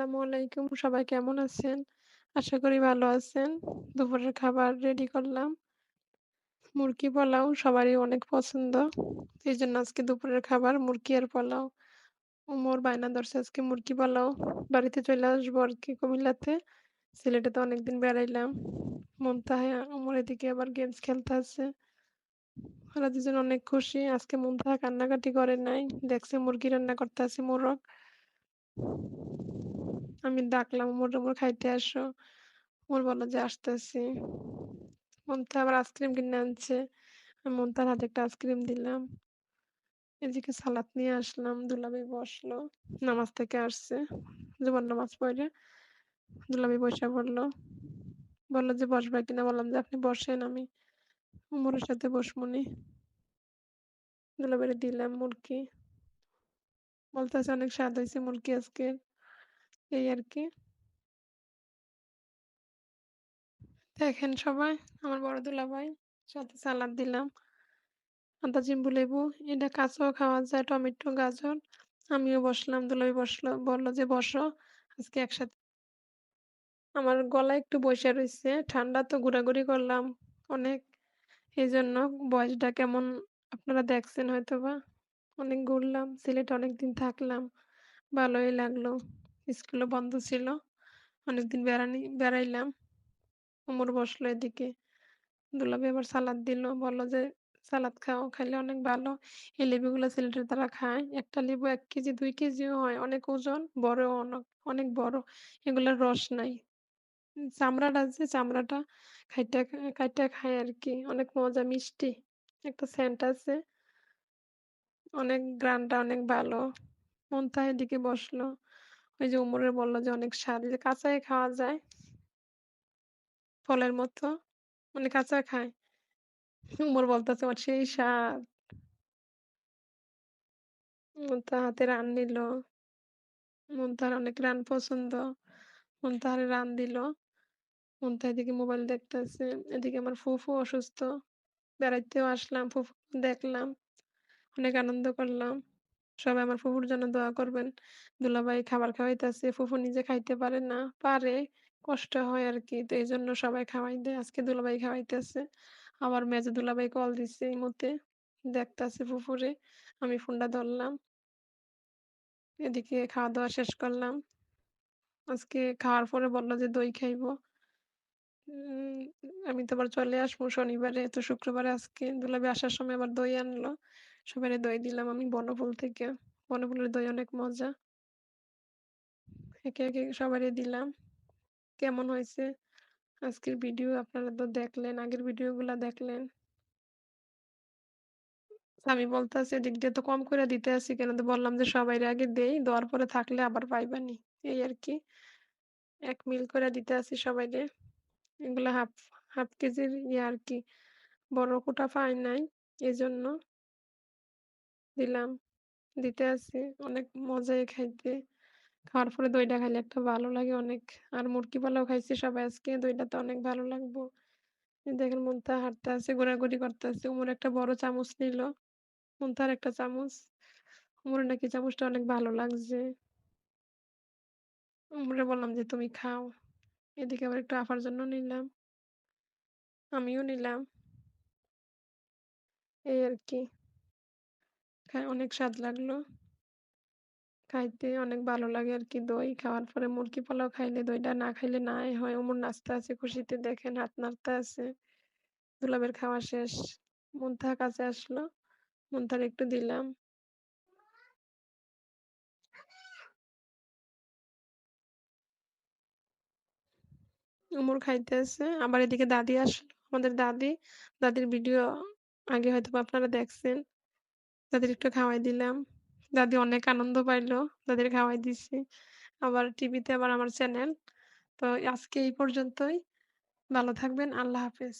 আসসালামু আলাইকুম। সবাই কেমন আছেন? আশা করি ভালো আছেন। দুপুরের খাবার রেডি করলাম। মুরগি পোলাও সবারই অনেক পছন্দ। এইজন্য আজকে দুপুরের খাবার মুরগি আর পোলাও। ওমর বায়না ধরছে আজকে মুরগি পোলাও। বাড়িতে চলে আসব আরকি কুমিল্লাতে। সিলেটে তো অনেকদিন বেড়াইলাম। মুনতাহা, ওমর এদিকে আবার গেমস খেলতে আছে ওরা দুজন অনেক খুশি। আজকে মুনতাহা কান্নাকাটি করে নাই। দেখছে মুরগি রান্না করতাছি মোরগ। আমি ডাকলাম, "ওমর, ওমর খাইতে আসো।" ওমর বলল যে, "আসতেছি।" মুনতাহা আবার আইসক্রিম কিনে আনছে। আমি মুনতাহার হাতে একটা আইসক্রিম দিলাম। এদিকে সালাদ নিয়ে আসলাম। দুলাভাই বসল। নামাজ থেকে আসছে। জুমার নামাজ পড়ে দুলাভাই বইসা পড়ল। বলল যে, "বসবা কিনা?" বললাম যে, "আপনি বসেন, আমি ওমরের সাথে বসমুনি।" দুলাভাইরে দিলাম মুরগি। বলতেছে, "অনেক স্বাদ হয়েছে মুরগি আজকের।" এই আরকি। দেখেন সবাই, আমার বড় দুলাভাই, সাথে সালাদ দিলাম। আদা, জিম্বু লেবু, এটা কাঁচাও খাওয়া যায়, টমেটো, গাজর। আমিও বসলাম, দুলাভাই বসল, বলল যে, "বসো, আজকে একসাথে" আমার গলা একটু বইসা রইছে। ঠান্ডা তো ঘোরাঘুরি করলাম অনেক। এই জন্য বয়সটা কেমন আপনারা দেখছেন হয়তোবা। অনেক ঘুরলাম, সিলেটে অনেকদিন থাকলাম। ভালোই লাগল। স্কুলও বন্ধ ছিল। অনেকদিন বেড়ানি বেড়াইলাম। ওমর বসল এদিকে। দুলাভাই আবার সালাদ দিল। বলল যে, "সালাদ খাও, খাইলে অনেক ভালো।" এই লেবুগুলা সিলেটের তারা খায়। একটা লেবু ১ কেজি, ২ কেজিও হয়। অনেক ওজন, বড়ও অনেক, অনেক বড়। এগুলার রস নাই। চামড়াটা আছে, চামড়াটা খাইটা কাইটা খায় আরকি। অনেক মজা, মিষ্টি। একটা সেন্ট আছে। অনেক ঘ্রাণটা অনেক ভালো। মুনতাহা এদিকে বসল। ওই যে ওমরে বলল যে, "অনেক স্বাদ।" যে কাঁচাই খাওয়া যায়। ফলের মতো। মানে কাঁচা খায়। ওমর বলতেছে, "আমার সেই স্বাদ।" মুনতাহা হাতে রান নিল। মুনতাহার অনেক রান পছন্দ। মুনতাহারে রান দিল। মুনতাহা এদিকে মোবাইল দেখতেছে। এদিকে আমার ফুফু অসুস্থ। বেড়াইতেও আসলাম, ফুফু দেখলাম। অনেক আনন্দ করলাম। সবাই আমার ফুফুর জন্য দোয়া করবেন। দুলাভাই খাবার খাওয়াইতেছে। ফুফু নিজে খাইতে পারে না। পারে, কষ্ট হয় আরকি। তো এজন্য সবাই খাওয়াই দেয়। আজকে দুলাভাই খাওয়াইতেছে। আবার মেজো দুলাভাই কল দিছে এই মুহূর্তে। দেখতাছে ফুফুরে। আমি ফোনটা ধরলাম। এদিকে খাওয়া-দাওয়া শেষ করলাম। আজকে খাওয়ার পরে বলল যে, দই খাইবো। আমি তো আবার চলে আসব শনিবারে। তো শুক্রবারে আজকে দুলাভাই আসার সময় আবার দই আনলো। সবাইরে দই দিলাম আমি বনফুল থেকে। বনফুলের দই অনেক মজা। একে, একে সবাইরে দিলাম। কেমন হইছে আজকের ভিডিও আপনারা তো দেখলেন, আগের ভিডিওগুলা দেখলেন। আমি বলতাছি, "এদিক দিয়ে তো কম কইরা দিতে আছি কেন?" তো বললাম যে, "সবাইরে আগে দেই, দেওয়ার পরে থাকলে আবার পাইবানি।" এই আর কি এক মিল করে দিতে আছি সবাইরে। এগুলা হাফ, হাফ কেজির ইয়া আরকি। বড় কোটা পাই নাই। এজন্য দিলাম। দিতে আছি। অনেক মজাই খাইতে। খাওয়ার পরে দইটা খাইলে একটা ভালো লাগে অনেক। আর মুরগি পোলাও খাইছি সবাই আজকে। দইটাতে অনেক ভালো লাগবো। দেখেন মুনতাহা হাঁটতাছে, ঘোরাঘুরি করতাছে। ওমর একটা বড় চামচ নিল। মুনতাহার একটা চামচ। ওমরের নাকি চামচটা অনেক ভালো লাগছে। ওমরে বললাম যে, "তুমি খাও।" এদিকে আবার একটু আফার জন্য নিলাম। আমিও নিলাম। এই আরকি। খায় অনেক স্বাদ লাগল। খাইতে অনেক ভালো লাগে আরকি দই। খাওয়ার পরে মুরগি পোলাও খাইলে দইটা না খাইলে নাই হয়। ওমর নাচতে খুশিতে দেখেন হাত নাড়তে আছে। দুলাভাইয়ের খাওয়া শেষ। মুনতাহা কাছে আসলো। মুনতাহার একটু দিলাম। ওমর খাইতেছে। আবার এদিকে দাদি আসলো। আমাদের দাদি, দাদির ভিডিও আগে হয়তোবা আপনারা দেখছেন। দাদির একটু খাওয়াই দিলাম। দাদি অনেক আনন্দ পাইলো। তাদের খাওয়াই দিছি। আবার টিভিতে আবার আমার চ্যানেল। তো আজকে এই পর্যন্তই। ভালো থাকবেন। আল্লাহ হাফেজ।